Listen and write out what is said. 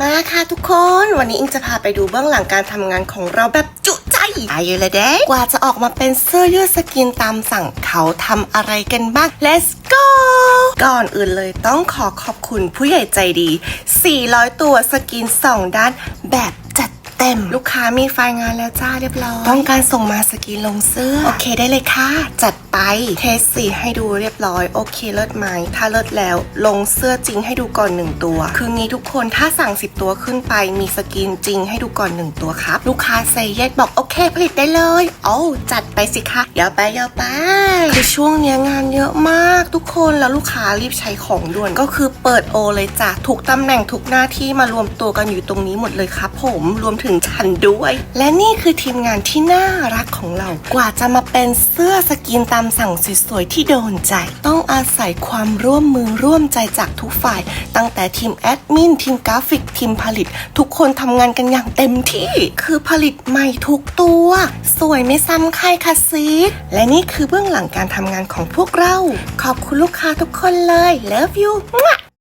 มาค่ะทุกคนวันนี้อิงจะพาไปดูเบื้องหลังการทำงานของเราแบบจุใจอายุเลยเด้กว่าจะออกมาเป็นเสื้อยืดสกินตามสั่งเขาทำอะไรกันบ้าง let's go ก่อนอื่นเลยต้องขอขอบคุณผู้ใหญ่ใจดี 400 ตัวสกิน 2 ด้านแบบจัด เต็ม ลูกค้ามีไฟล์งานแล้วจ้าเรียบร้อย ต้องการส่งมาสกินลงเสื้อ โอเคได้เลยค่ะ จัดไปเทสสีให้ดูเรียบร้อย โอเคเลิศไหมถ้าเลิศแล้ว ลงเสื้อจริงให้ดูก่อนหนึ่งตัว คืองี้ทุกคนถ้าสั่ง 10 ตัวขึ้นไปมีสกินจริงให้ดูก่อนหนึ่งตัวครับ ลูกค้าเซเยสบอกโอเคผลิตได้เลยโอ้าจัดไปสิคะอย่าไปอย่าไปคือช่วงเนี้ยงานเยอะมากทุกคนแล้วลูกค้ารีบใช้ของด่วนก็คือเปิดโอเลยจ้ะทุกตำแหน่งทุกหน้าที่มารวมตัวกันอยู่ตรงนี้หมดเลยครับผมรวมถึงฉันด้วย และนี่คือทีมงานที่น่ารักของเรา กว่าจะมาเป็นเสื้อสกินตามสั่งสวยๆที่โดนใจ ต้องอาศัยความร่วมมือร่วมใจจากทุกฝ่าย ตั้งแต่ทีมแอดมินทีมกราฟิกทีมผลิต ทุกคนทำงานกันอย่างเต็มที่ คือผลิตใหม่ทุกตัว สวยไม่ซ้ำใครค่ะซีและนี่คือเบื้องหลังการทำงานของพวกเรา ขอบคุณลูกค้าทุกคนเลย Love you